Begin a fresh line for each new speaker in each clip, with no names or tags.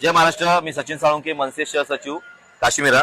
जय महाराष्ट्र मी सचिन साळुंके मनसे शहर सचिव काश्मीरा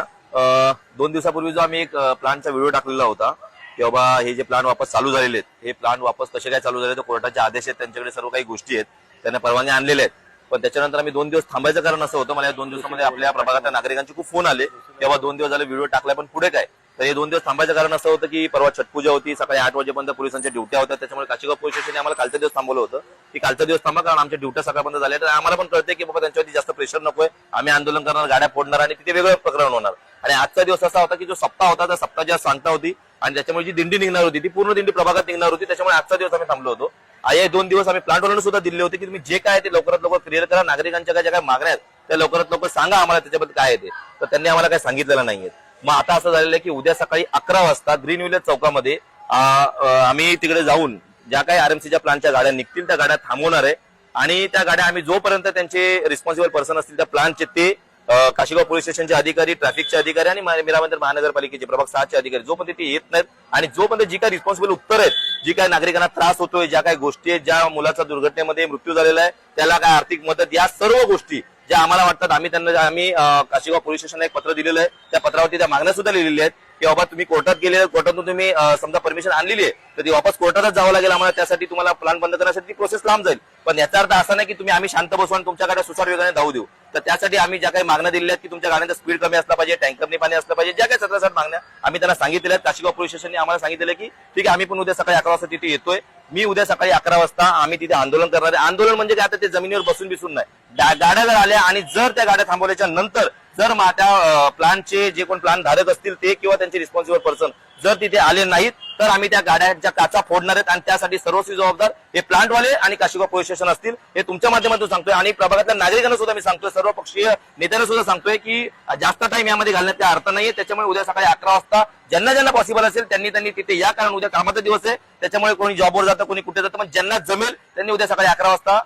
दोन दिवसापूर्वी जो आम्ही एक प्लानचा व्हिडिओ टाकलेला होता की बाबा हे जे प्लान वापस चालू झालेले आहेत हे प्लान वापस कसे काय चालू झाले तर कोर्टाचे आदेश आहेत त्यांच्याकडे सर्व काही गोष्टी आहेत त्यांना परवानगी आणलेले आहेत. पण त्याच्यानंतर आम्ही दोन दिवस थांबायचं कारण असं होतं मला या दोन दिवसामध्ये आपल्या प्रभागातल्या नागरिकांचे खूप फोन आले तेव्हा दोन दिवस झाले व्हिडिओ टाकलाय पण पुढे काय? तर हे दोन दिवस थांबायचं कारण असं होतं की परवा छटपूजा होती सकाळी आठ वाजेपर्यंत पोलिसांच्या ड्युट्या होत्या त्याच्यामुळे काशीगाव पोलीस स्टेशनने आम्हाला कालचा दिवस थांबवलं होतं. की कालचा दिवस थांबा कारण आमच्या ड्युट्या सकाळपर्यंत झाल्या तर आम्हाला पण कळते की बाबा त्यांच्यावरती जास्त प्रेशर नकोय. आम्ही आंदोलन करणार गाड्या फोडणार आणि तिथे वेगळं प्रकरण होणार. आणि आजचा दिवस असा होता की जो सप्ताह होता त्या सप्ताह ज्या सांगता होती. आणि त्याच्यामुळे जी दिंडी निघणार होती ती पूर्ण दिंडी प्रभागात निघणार होती. त्याच्यामुळे आजचा दिवस आम्ही थांबलो होतो. आई हे दोन दिवस आम्ही प्लांट सुद्धा दिले होते की तुम्ही जे काय ते लवकरात लवकर क्लिअर करा. नागरिकांच्या काय ज्या काय मागण्या आहेत त्या लवकरात लवकर सांगा आम्हाला त्याच्याबद्दल काय आहे ते. तर त्यांनी आम्हाला काय सांगितलेलं नाहीये. मग आता असं झालेलं आहे की उद्या सकाळी अकरा वाजता ग्रीन विलेज चौकामध्ये आम्ही तिकडे जाऊन ज्या काही आरएमसीच्या प्लानच्या गाड्या निघतील त्या गाड्या थांबवणार आहे. आणि त्या गाड्या आम्ही जोपर्यंत त्यांचे रिस्पॉन्सिबल पर्सन असतील त्या प्लानचे ते अ, काशीगाव पोलीस स्टेशनचे अधिकारी ट्रॅफिकचे अधिकारी आणि मा- महानगरपालिकेचे प्रभाग सहाचे अधिकारी जोपर्यंत ते येत नाहीत आणि जोपर्यंत जी काही रिस्पॉन्सिबल उत्तर आहेत जी काही नागरिकांना त्रास होतोय ज्या काही गोष्टी आहेत ज्या मुलाचा दुर्घटनेमध्ये मृत्यू झालेला आहे त्याला काय आर्थिक मदत या सर्व गोष्टी ज्या आम्हाला वाटतात आम्ही त्यांना आम्ही काशिगाव पोलीस स्टेशनला एक पत्र दिलेलं आहे. त्या पत्रावरती त्या मागण्या सुद्धा लिहिलेल्या आहेत. की बाबा तुम्ही कोर्टात गेले कोर्टातून तुम्ही समजा परमिशन आणलेली आहे तर ती वापस कोर्टातच जावं लागेल आम्हाला. त्यासाठी तुम्हाला प्लान बंद करण्यासाठी ती प्रोसेस लांब जाईल. पण याचा अर्थ असा नाही की तुम्ही आम्ही शांत बसू आणि तुमच्या गाड्या सुसार वेगाने धावू देऊ. तर त्यासाठी आम्ही ज्या काही मागण्या दिलेल्या आहेत की तुमच्या गाड्यांचा स्पीड कमी असला पाहिजे टँकरने पाणी असलं पाहिजे ज्या काही सतरा मागण्या आम्ही त्यांना सांगितलेल्या आहेत. काशीगाव पोलीस स्टेशनने आम्हाला सांगितलं की ठीक आहे आम्ही पण उद्या सकाळी अकरा वाजता तिथे येतोय. मी उद्या सकाळी अकरा वाजता आम्ही तिथे आंदोलन करणार आहे. आंदोलन म्हणजे काय? आता ते जमिनीवर बसून बिसून नाही गाड्या जर आल्या आणि जर त्या गाड्या थांबवल्याच्या नंतर जर मा- त्या प्लानचे जे कोण प्लान धारक असतील ते किंवा त्यांचे रिस्पॉन्सिबल पर्सन जर तिथे आले नाहीत तर आम्ही त्या गाड्यांच्या काचा फोडणार आहेत आणि त्यासाठी सर्वस्वी जबाबदार हे प्लांटवाले आणि काशिगाव पोलीस स्टेशन असतील हे तुमच्या माध्यमातून सांगतोय. आणि प्रभागातल्या नागरिकांना सुद्धा मी सांगतोय सर्व पक्षीय नेत्यांना सुद्धा सांगतोय की जास्त टाइम यामध्ये घालण्यात काही अर्थ नाहीये. त्याच्यामुळे उद्या सकाळी अकरा वाजता ज्यांना ज्यांना पॉसिबल असेल त्यांनी त्यांनी तिथे या कारण उद्या कामाचा दिवस आहे. त्याच्यामुळे कोणी जॉबवर जातं कोणी कुठे जातं पण ज्यांना जमेल त्यांनी उद्या सकाळी अकरा वाजता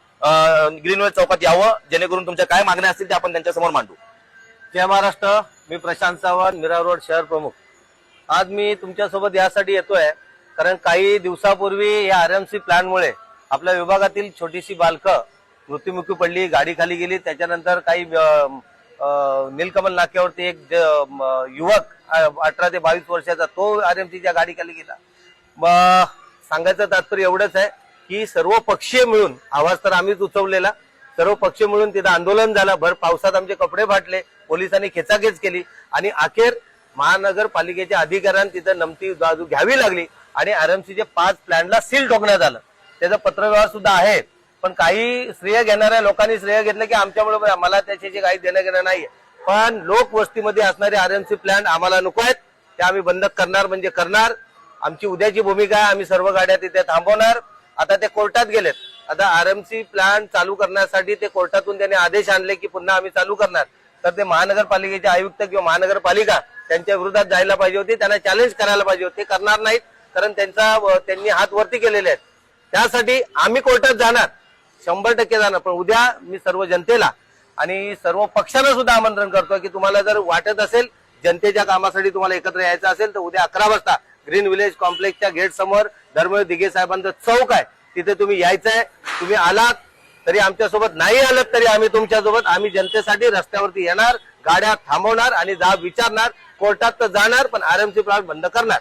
ग्रीनवे चौकात यावं जेणेकरून तुमच्या काय मागण्या असतील त्या आपण त्यांच्यासमोर मांडू.
जय महाराष्ट्र मी प्रशांत चव्हाण मीरा रोड शहर प्रमुख. आज मी तुमच्यासोबत यासाठी येतोय कारण काही दिवसापूर्वी या आर एम सी प्लॅनमुळे आपल्या विभागातील छोटीशी बालकं मृत्युमुखी पडली गाडी खाली गेली. त्याच्यानंतर काही नीलकमल नाक्यावरती एक ज- म, युवक अठरा ते बावीस वर्षाचा तो आर एम सीच्या गाडी खाली गेला. मग सांगायचं तात्पर्य एवढंच आहे की सर्व पक्षीय मिळून आवाज तर आम्हीच उचवलेला. सर्व पक्ष मिळून तिथं आंदोलन झालं. भर पावसात आमचे कपडे फाटले. पोलिसांनी खेचाखेच केली. आणि अखेर महानगरपालिकेच्या अधिकाऱ्यांनी तिथं नमती बाजू घ्यावी लागली. आणि आरएमसीचे पाच प्लॅनला सील ठोकण्यात आलं. त्याचा पत्रव्यवहार सुद्धा आहे. पण काही श्रेय घेणाऱ्या लोकांनी श्रेय घेतलं की आमच्यामुळे मला त्याच्याशी काही देणं घेणं नाहीये. पण लोकवस्तीमध्ये असणारे आरएमसी प्लॅन आम्हाला नको आहेत. ते आम्ही बंद करणार म्हणजे करणार. आमची उद्याची भूमिका आहे. आम्ही सर्व गाड्या तिथे थांबवणार. आता ते कोर्टात गेलेत. आता आरएमसी प्लॅन चालू करण्यासाठी ते कोर्टातून त्यांनी आदेश आणले की पुन्हा आम्ही चालू करणार. तर ते महानगरपालिकेचे आयुक्त किंवा महानगरपालिका त्यांच्या विरोधात जायला पाहिजे होती त्यांना चॅलेंज करायला पाहिजे होते करणार नाहीत. कारण त्यांचा व- त्यांनी हात वरती केलेले आहेत. त्यासाठी आम्ही कोर्टात जाणार. शंभर टक्के जाणार. पण उद्या मी सर्व जनतेला आणि सर्व पक्षांना सुद्धा आमंत्रण करतो की तुम्हाला जर वाटत असेल जनतेच्या कामासाठी तुम्हाला एकत्र यायचं असेल तर उद्या अकरा वाजता ग्रीन विलेज कॉम्प्लेक्सच्या गेट समोर धर्मवीर दिघे साहेबांचं चौक आहे. तिथे तुम्ही यायचंय. तुम्ही आलात तरी आमच्यासोबत नाही आलात तरी आम्ही तुमच्यासोबत. आम्ही जनतेसाठी रस्त्यावरती येणार गाड्या थांबवणार आणि जा विचारणार कोर्टात तर जाणार पण आरएमसी प्लांट बंद करणार.